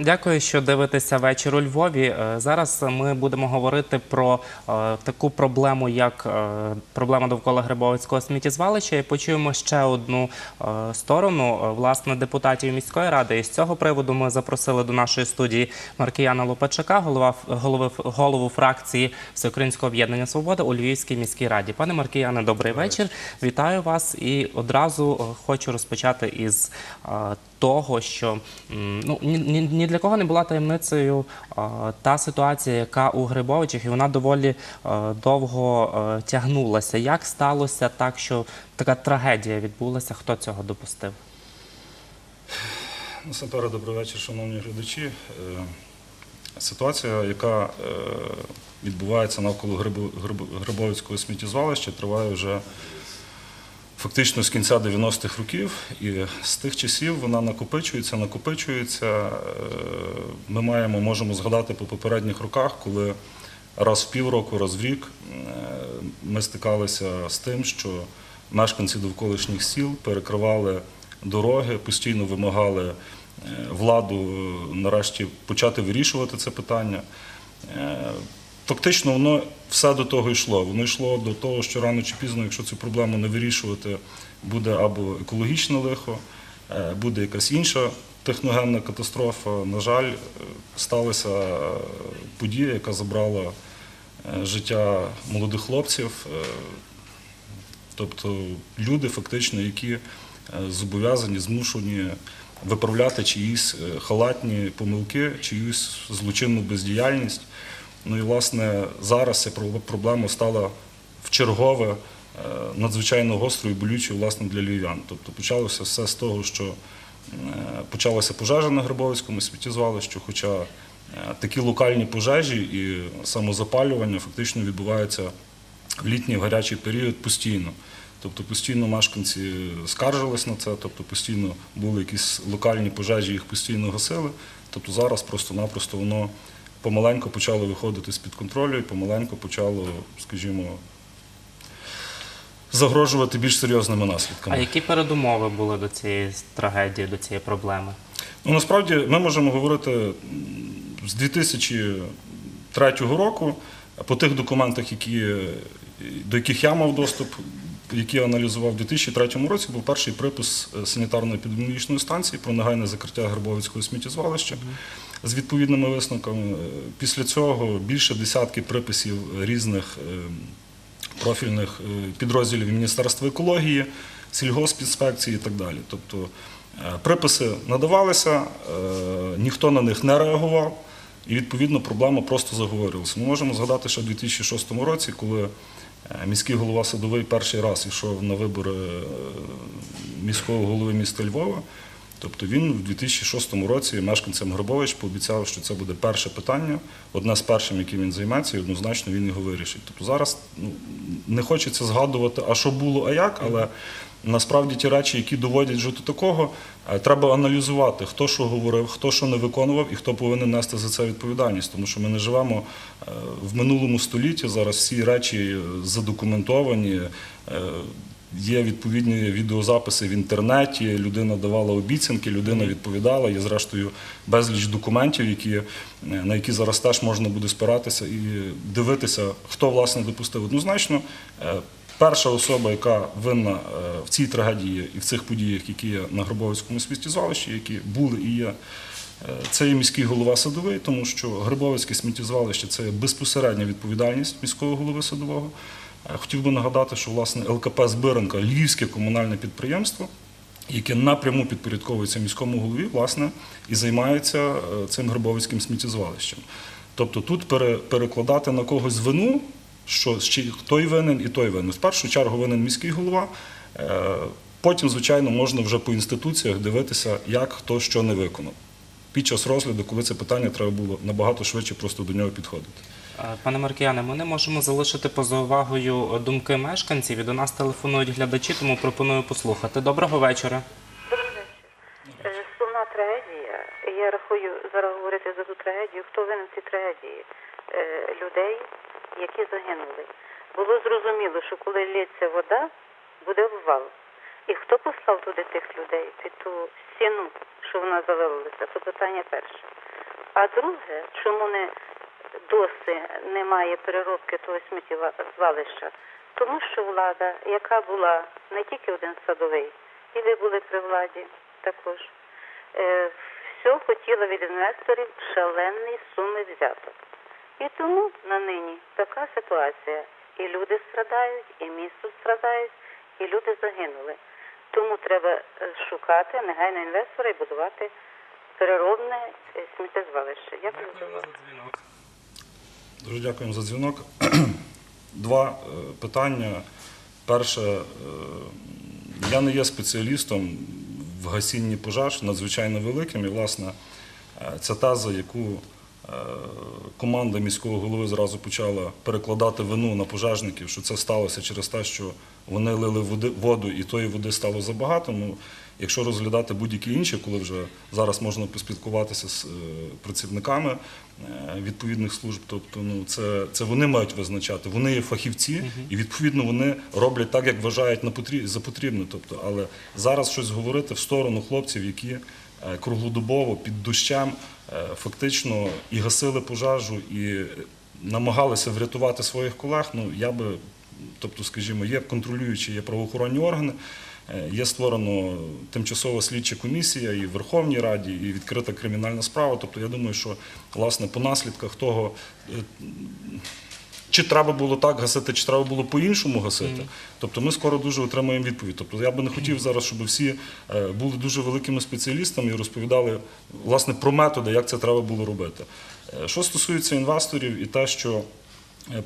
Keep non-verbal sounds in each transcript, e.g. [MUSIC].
Дякую, що дивитеся вечір у Львові. Е, Зараз ми будемо говорити про е, таку проблему, як е, проблема довкола Грибовицького сміттєзвалища. І почуємо ще одну сторону власне депутатів міської ради. І з цього приводу ми запросили до нашої студії Маркіяна Лопачака, голова голови голову фракції Всеукраїнського об'єднання Свобода у Львівській міській раді. Пане Маркіяне, добрий вечір. Вітаю вас і одразу хочу розпочати із того, що ну ні для кого не була таємницею е, та ситуація, яка у Грибовичах, і вона доволі е, довго е, тягнулася. Як сталося так, що така трагедія відбулася? Хто цього допустив? Насамперед, добрий вечір, шановні глядачі. Ситуація, яка відбувається навколо Грибо- Грибо- Грибовицького сміттєзвалища, триває вже фактично з кінця 90-х років, і з тих часів вона накопичується, накопичується. Е, Ми маємо, можемо згадати по попередніх роках, коли раз в півроку, раз в рік е, ми стикалися з тим, що мешканці довколишніх сіл перекривали дороги, постійно вимагали е, владу нарешті почати вирішувати це питання. Фактично, воно все до того йшло. Воно йшло до того, що рано чи пізно, якщо цю проблему не вирішувати, буде або екологічне лихо, е, буде якась інша техногенна катастрофа. На жаль, е, сталася е, подія, яка забрала життя молодих хлопців. Тобто люди, фактично, які зобов'язані, змушені виправляти чиїсь халатні помилки, чиюсь злочинну бездіяльність. Ну і власне зараз ця проблема стала вчергове е, надзвичайно гострою і болючою власне для львів'ян. Тобто почалося все з того, що е, почалася пожежа на Грибовицькому сміттєзвалищі, хоча е, такі локальні пожежі і самозапалювання фактично відбуваються в літній в гарячий період постійно. Тобто постійно мешканці скаржились на це, тобто постійно були якісь локальні пожежі, їх постійно гасили. Тобто зараз просто-напросто воно помаленьку почало виходити з-під контролю і помаленьку почало, скажімо, загрожувати більш серйозними наслідками. А які передумови були до цієї трагедії, до цієї проблеми? Ну, насправді ми можемо говорити з 2003 року по тих документах, які, до яких я мав доступ, які я аналізував у 2003 році, був перший припис е, санітарно-епідеміологічної станції про негайне закриття Грибовицького сміттєзвалища з відповідними висновками. Е, Після цього більше десятки приписів різних е, профільних е, підрозділів Міністерства екології, сільгоспінспекції і так далі. Тобто приписи надавалися, ніхто на них не реагував, і відповідно проблема просто заговорювалася. Ми можемо згадати, що в 2006 році, коли міський голова Садовий перший раз йшов на вибори міського голови міста Львова. Тобто він в 2006 році мешканцям Грибович пообіцяв, що це буде перше питання, одне з першим, яким він займеться, і однозначно він його вирішить. Тобто зараз ну, не хочеться згадувати, а що було, а як, але насправді ті речі, які доводять вже до такого, е, треба аналізувати, хто що говорив, хто що не виконував і хто повинен нести за це відповідальність. Тому що ми не живемо е, в минулому столітті. Зараз всі речі задокументовані. Є відповідні відеозаписи в інтернеті, людина давала обіцянки, людина відповідала. Є зрештою безліч документів, які, е, на які зараз теж можна буде спиратися і дивитися, хто власне допустив. Однозначно, е, перша особа, яка винна е, в цій трагедії і в цих подіях, які є на Грибовицькому сміттєзвалищі, які були і є. Це є міський голова садовий, тому що Грибовицьке сміттєзвалище це безпосередня відповідальність міського голови садового. Е, Хотів би нагадати, що власне ЛКП Збиренка, львівське комунальне підприємство, яке напряму підпорядковується міському голові, власне, і займається е, цим Грибовицьким сміттєзвалищем. Тобто тут перекладати на когось вину, що той винен і той винен. В першу чергу винен міський голова. е, Потім, звичайно, можна вже по інституціях дивитися, як хто що не виконав. Під час розгляду, коли це питання треба було набагато швидше просто до нього підходити. Е, Пане Маркіяне, ми не можемо залишити поза увагою е, думки мешканців і до нас телефонують глядачі, тому пропоную послухати. Доброго вечора. Добрий вечір. Е, Сумна трагедія. Я рахую зараз говорити за ту трагедію. Хто винен цій трагедії? Людей, які загинули. Було зрозуміло, що коли лється вода, буде обвал. І хто послав туди тих людей, під ту стіну, що вона завалилася? Це питання перше. А друге, чому не досі немає переробки того сміттєзвалища? Тому що влада, яка була не тільки один садовий, і ви були при владі також, е, все хотіла від інвесторів шалені суми взяток. І тому на нині така ситуація. І люди страдають, і місто страдають, і люди загинули. Тому треба е, шукати негайно інвестора і будувати переробне е, сміттєзвалище. Дякую. Дуже дякуємо за дзвінок. [CLEARS THROAT] Два е, питання. Перше, е, я не є спеціалістом в гасінні пожеж надзвичайно великим. І, власне, е, ця теза, яку команда міського голови зразу почала перекладати вину на пожежників, що це сталося через те, що вони лили води- воду і тої води стало забагато. Ну, якщо розглядати будь-які інші, коли вже зараз можна поспілкуватися з е, працівниками е, відповідних служб, тобто ну, це, це вони мають визначати. Вони є фахівці, і відповідно вони роблять так, як вважають на потрі- за потрібне. Тобто, але зараз щось говорити в сторону хлопців, які е, круглодобово під дощем фактично і гасили пожежу, і намагалися врятувати своїх колег. Ну я би, тобто, скажімо, є контролюючі, є правоохоронні органи. Е, Є створено тимчасова слідча комісія і в Верховній Раді, і відкрита кримінальна справа. Тобто, я думаю, що власне по наслідках того, е, чи треба було так гасити, чи треба було по-іншому гасити. Тобто ми скоро дуже отримаємо відповідь. Тобто я би не хотів зараз, щоб всі е, були дуже великими спеціалістами і розповідали власне про методи, як це треба було робити. Що стосується інвесторів і те, що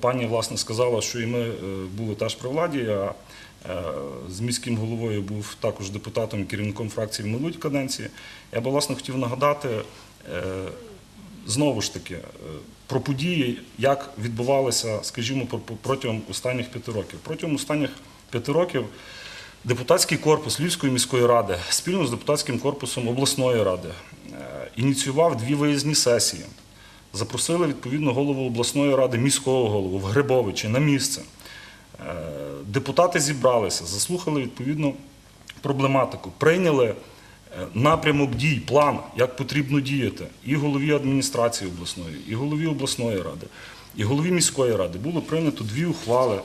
пані власне сказала, що і ми були теж при владі. Е, з міським головою був також депутатом і керівником фракції в минулій каденції. Я би власне хотів нагадати. е, знову ж таки, е, про події, як відбувалися, скажімо, про- про- протягом останніх п'яти років. Протягом останніх п'яти років депутатський корпус Львівської міської ради спільно з депутатським корпусом обласної ради е, ініціював дві виїзні сесії. Запросили відповідно голову обласної ради, міського голову в Грибовичі на місце. Е, Депутати зібралися, заслухали відповідну проблематику, прийняли е, напрямок дій, план, як потрібно діяти і голові адміністрації обласної, і голові обласної ради, і голові міської ради. Було прийнято дві ухвали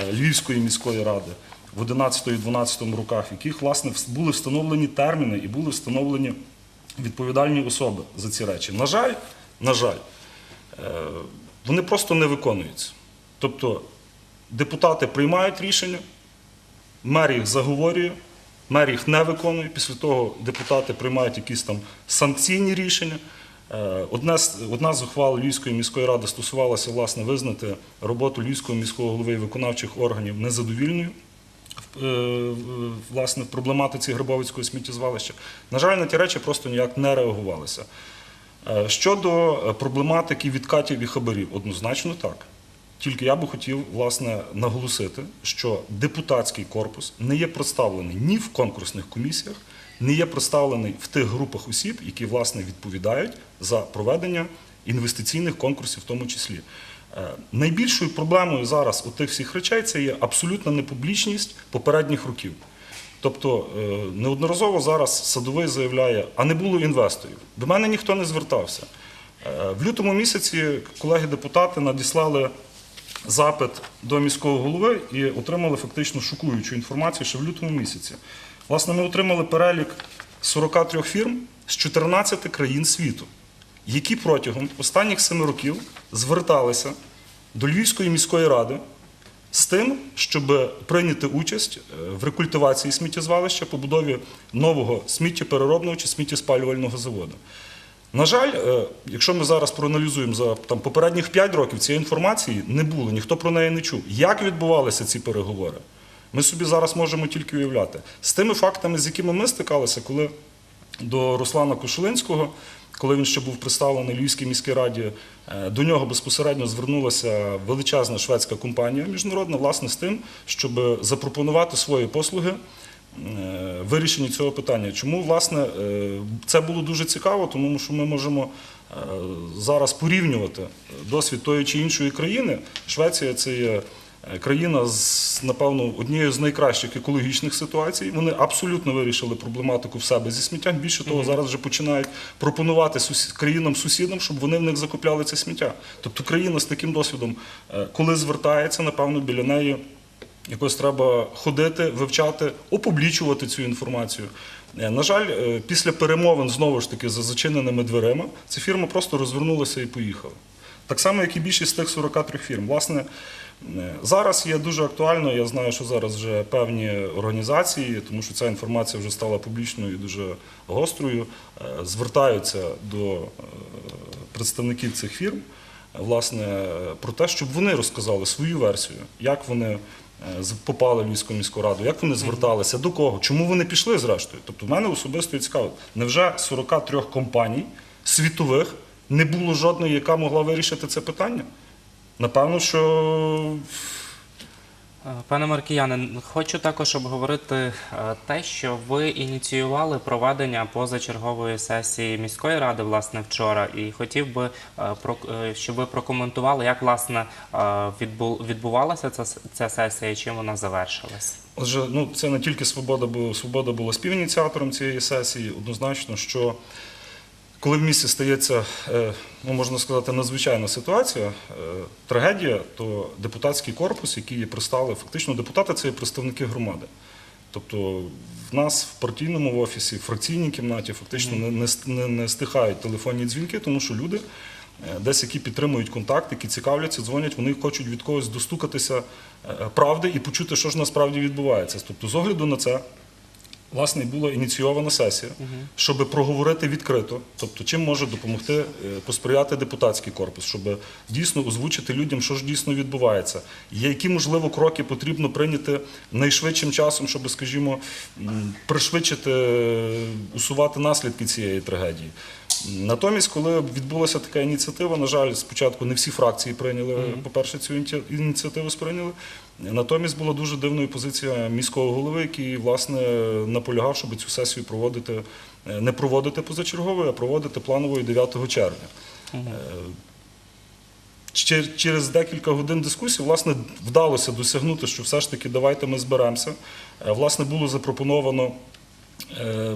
е, Львівської міської ради в 11-12 роках, в яких власне були встановлені терміни і були встановлені відповідальні особи за ці речі. На жаль, на жаль, вони просто не виконуються. Тобто депутати приймають рішення, мер їх заговорює, мер їх не виконує. Після того депутати приймають якісь там санкційні рішення. Е, Одна з, одна з ухвал Львівської міської ради стосувалася власне визнати роботу Львівського міського голови і виконавчих органів незадовільною е, власне в проблематиці Грибовицького сміттєзвалища. На жаль, на ті речі просто ніяк не реагувалися. Е, Щодо проблематики відкатів і хабарів, однозначно так. Тільки я би хотів власне наголосити, що депутатський корпус не є представлений ні в конкурсних комісіях, не є представлений в тих групах осіб, які власне відповідають за проведення інвестиційних конкурсів, в тому числі. Е, Найбільшою проблемою зараз у тих всіх речей це є абсолютна непублічність попередніх років. Тобто е, неодноразово зараз садовий заявляє, а не було інвесторів. До мене ніхто не звертався. Е, В лютому місяці колеги-депутати надіслали запит до міського голови і отримали фактично шокуючу інформацію ще в лютому місяці. Власне, ми отримали перелік 43 фірм з 14 країн світу, які протягом останніх семи років зверталися до Львівської міської ради з тим, щоб прийняти участь е, в рекультивації сміттєзвалища, побудові нового сміттєпереробного чи сміттєспалювального заводу. На жаль, е, якщо ми зараз проаналізуємо за там, попередніх 5 років, цієї інформації не було, ніхто про неї не чув. Як відбувалися ці переговори? Ми собі зараз можемо тільки уявляти. З тими фактами, з якими ми стикалися, коли до Руслана Кошелинського, коли він ще був представлений Львівській міській раді, е, до нього безпосередньо звернулася величезна шведська компанія міжнародна, власне, з тим, щоб запропонувати свої послуги вирішенні цього питання. Чому власне е, це було дуже цікаво, тому що ми можемо е, зараз порівнювати досвід тої чи іншої країни. Швеція це є Е, Країна з напевно однією з найкращих екологічних ситуацій. Вони абсолютно вирішили проблематику в себе зі сміттям. Більше того, зараз вже починають пропонувати країнам-сусідам, щоб вони в них закупляли це сміття. Тобто країна з таким досвідом, е, коли звертається, напевно, біля неї якось треба ходити, вивчати, опублічувати цю інформацію. Е, На жаль, е, після перемовин знову ж таки за зачиненими дверима, ця фірма просто розвернулася і поїхала. Так само, як і більшість з тих 43 фірм. Власне, е, зараз є дуже актуально. Я знаю, що зараз вже певні організації, тому що ця інформація вже стала публічною і дуже гострою, звертаються до представників цих фірм, власне, про те, щоб вони розказали свою версію, як вони попали в Львівську міську раду, як вони зверталися, до кого, чому вони пішли зрештою. Тобто, в мене особисто цікаво, невже 43 компаній світових не було жодної, яка могла вирішити це питання? Напевно, що Е, Пане Маркіяне, хочу також обговорити е, те, що ви ініціювали проведення позачергової сесії міської ради власне вчора, і хотів би, е, е, щоб ви прокоментували, як власне е, відбувалася ця, ця сесія і чим вона завершилась. Отже, ну це не тільки свобода, бо свобода була співініціатором цієї сесії. Однозначно, що коли в місті стається, е, ну можна сказати, надзвичайна ситуація, е, трагедія, то депутатський корпус, який є пристали, фактично депутати це є представники громади. Тобто в нас в партійному офісі, в фракційній кімнаті фактично не, не, не, не стихають телефонні дзвінки, тому що люди, е, десь які підтримують контакт, які цікавляться, дзвонять, вони хочуть від когось достукатися правди і почути, що ж насправді відбувається. Тобто, з огляду на це. Власне, була ініційована сесія, щоб проговорити відкрито, тобто чим може допомогти е, посприяти депутатський корпус, щоб дійсно озвучити людям, що ж дійсно відбувається, і які можливо кроки потрібно прийняти найшвидшим часом, щоб, скажімо, пришвидшити е, усувати наслідки цієї трагедії. Натомість, коли відбулася така ініціатива, на жаль, спочатку не всі фракції прийняли, по-перше, цю ініціативу сприйняли. Натомість була дуже дивною позиція міського голови, який власне наполягав, щоб цю сесію проводити е, не проводити позачерговою, а проводити плановою 9 червня. Е, Чер- Через декілька годин дискусії власне вдалося досягнути, що все ж таки давайте ми зберемося. Е, Власне, було запропоновано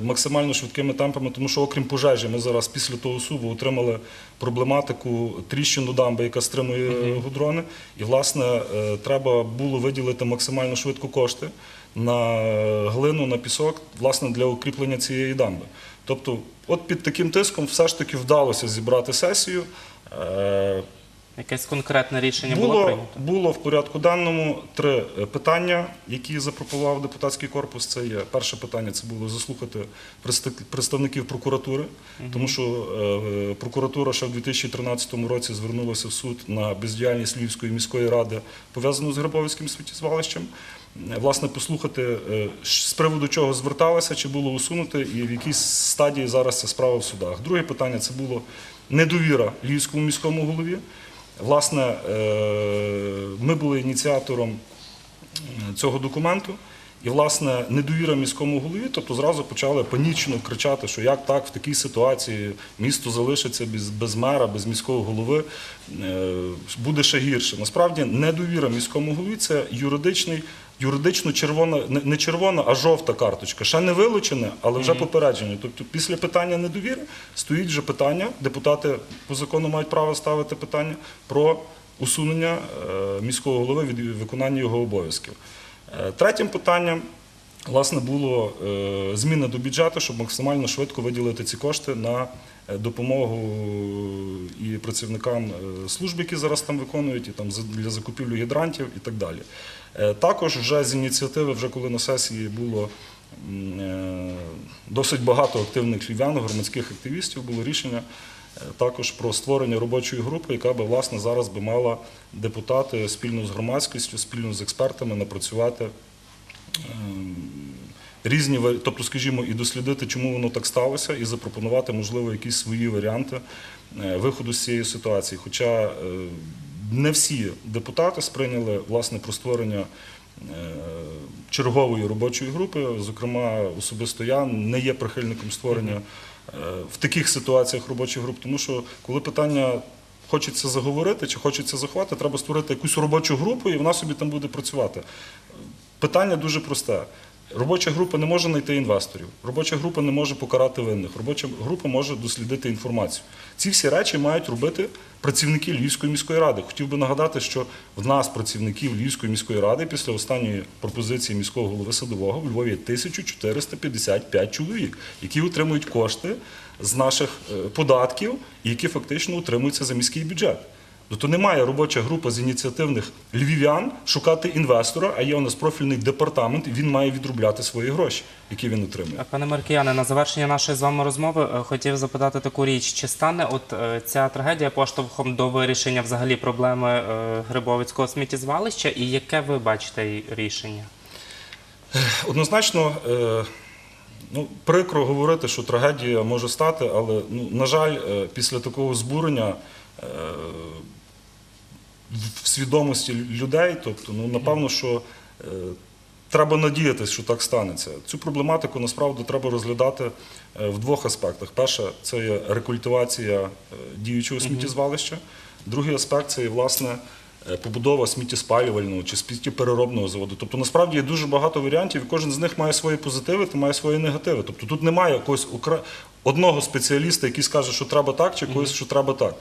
максимально швидкими темпами, тому що, окрім пожежі, ми зараз після того суву отримали проблематику тріщину дамби, яка стримує гудрони. І, власне, е, треба було виділити максимально швидко кошти на глину, на пісок, власне, для укріплення цієї дамби. Тобто, от під таким тиском все ж таки вдалося зібрати сесію. Е, Якесь конкретне рішення було, було, прийнято? було в порядку денному три е, питання, які запропонував депутатський корпус. Це є перше питання це було заслухати представ- представників прокуратури, тому що е, прокуратура ще в 2013 році звернулася в суд на бездіяльність Львівської міської ради, пов'язану з Грабовицьким сміттєзвалищем. Е, Власне, послухати, е, з приводу чого зверталися, чи було усунути, і в якій стадії зараз ця справа в судах. Друге питання це було недовіра Львівському міському голові. Власне, е, ми були ініціатором е, цього документу. І, власне, недовіра міському голові, тобто зразу почали панічно кричати, що як так в такій ситуації місто залишиться без, без мера, без міського голови, е, буде ще гірше. Насправді, недовіра міському голові це юридичний, юридично червона, не- червона, а жовта карточка. Ще не вилучене, але вже попередження. Тобто, після питання недовіри стоїть вже питання. Депутати по закону мають право ставити питання про усунення е, міського голови від виконання його обов'язків. Е, Третім питанням власне було е, зміни до бюджету, щоб максимально швидко виділити ці кошти на допомогу і працівникам служб, які зараз там виконують, і там для закупівлі гідрантів і так далі. Е, Також вже з ініціативи, вже коли на сесії було е, досить багато активних львів'ян, громадських активістів, було рішення е, також про створення робочої групи, яка би власне зараз би мала депутати спільно з громадськістю, спільно з експертами напрацювати ем, різні тобто, скажімо, і дослідити, чому воно так сталося, і запропонувати, можливо, якісь свої варіанти виходу з цієї ситуації. Хоча не всі депутати сприйняли власне про створення. е, Чергової робочої групи, зокрема, особисто я не є прихильником створення е, в таких ситуаціях робочих груп, тому що коли питання хочеться заговорити чи хочеться заховати, треба створити якусь робочу групу, і вона собі там буде працювати. Питання дуже просте. Робоча група не може знайти інвесторів, робоча група не може покарати винних, робоча група може дослідити інформацію. Ці всі речі мають робити працівники Львівської міської ради. Хотів би нагадати, що в нас, працівників Львівської міської ради, після останньої пропозиції міського голови садового в Львові є 1455 чоловік, які отримують кошти з наших е, податків, які фактично утримуються за міський бюджет. Тобто немає робоча група з ініціативних львів'ян шукати інвестора, а є у нас профільний департамент, і він має відробляти свої гроші, які він отримує. Пане Маркіяне, на завершення нашої з вами розмови е, хотів запитати таку річ: чи стане от е, ця трагедія поштовхом до вирішення взагалі проблеми е, Грибовицького сміттєзвалища, і яке ви бачите рішення? Однозначно, ну, прикро говорити, що трагедія може стати, але, ну, на жаль, після такого збурення в- свідомості людей, тобто, ну, напевно, що е, треба надіятися, що так станеться. Цю проблематику насправді треба розглядати е, в двох аспектах. Перше, це є рекультивація е, діючого сміттєзвалища. Другий аспект це є, власне, е, побудова сміттєспалювального чи сміттєпереробного заводу. Тобто, насправді є дуже багато варіантів, і кожен з них має свої позитиви та має свої негативи. Тобто тут немає якогось окре- одного спеціаліста, який скаже, що треба так, чи когось, що треба так.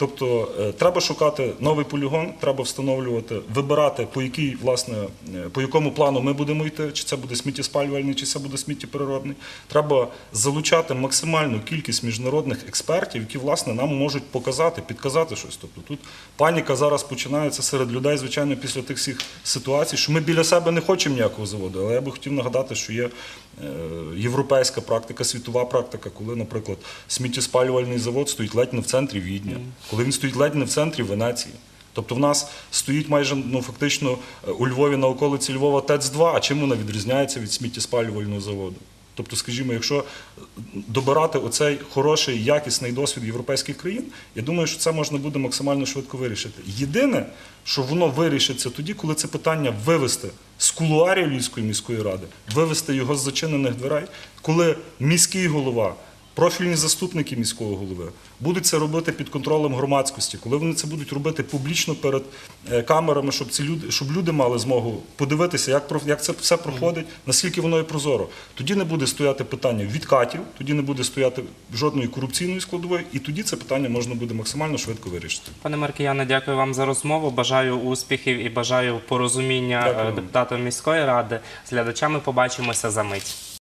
Тобто е, треба шукати новий полігон, треба встановлювати, вибирати, по якій, власне, е, по якому плану ми будемо йти, чи це буде сміттєспалювальний, чи це буде сміттєпереробний. Треба залучати максимальну кількість міжнародних експертів, які власне нам можуть показати, підказати щось. Тобто тут паніка зараз починається серед людей, звичайно, після тих всіх ситуацій, що ми біля себе не хочемо ніякого заводу. Але я би хотів нагадати, що є е, європейська практика, світова практика, коли, наприклад, сміттєспалювальний завод стоїть ледь не в центрі Відня, коли він стоїть ледь не в центрі Венеції. Тобто в нас стоїть майже ну фактично е, у Львові на околиці Львова ТЕЦ-2, а чим вона відрізняється від сміттєспалювального заводу? Тобто, скажімо, якщо е, добирати оцей хороший, якісний досвід європейських країн, я думаю, що це можна буде максимально швидко вирішити. Єдине, що воно вирішиться тоді, коли це питання вивести з кулуарів Львівської міської ради, вивести його з зачинених дверей, коли міський голова. Профільні заступники міського голови будуть це робити під контролем громадськості, коли вони це будуть робити публічно перед е, камерами, щоб ці люди, щоб люди мали змогу подивитися, як як це все проходить, наскільки воно є прозоро. Тоді не буде стояти питання відкатів, тоді не буде стояти жодної корупційної складової, і тоді це питання можна буде максимально швидко вирішити. Пане Маркіяне, дякую вам за розмову. Бажаю успіхів і бажаю порозуміння е, депутатам міської ради. З глядачами побачимося за мить.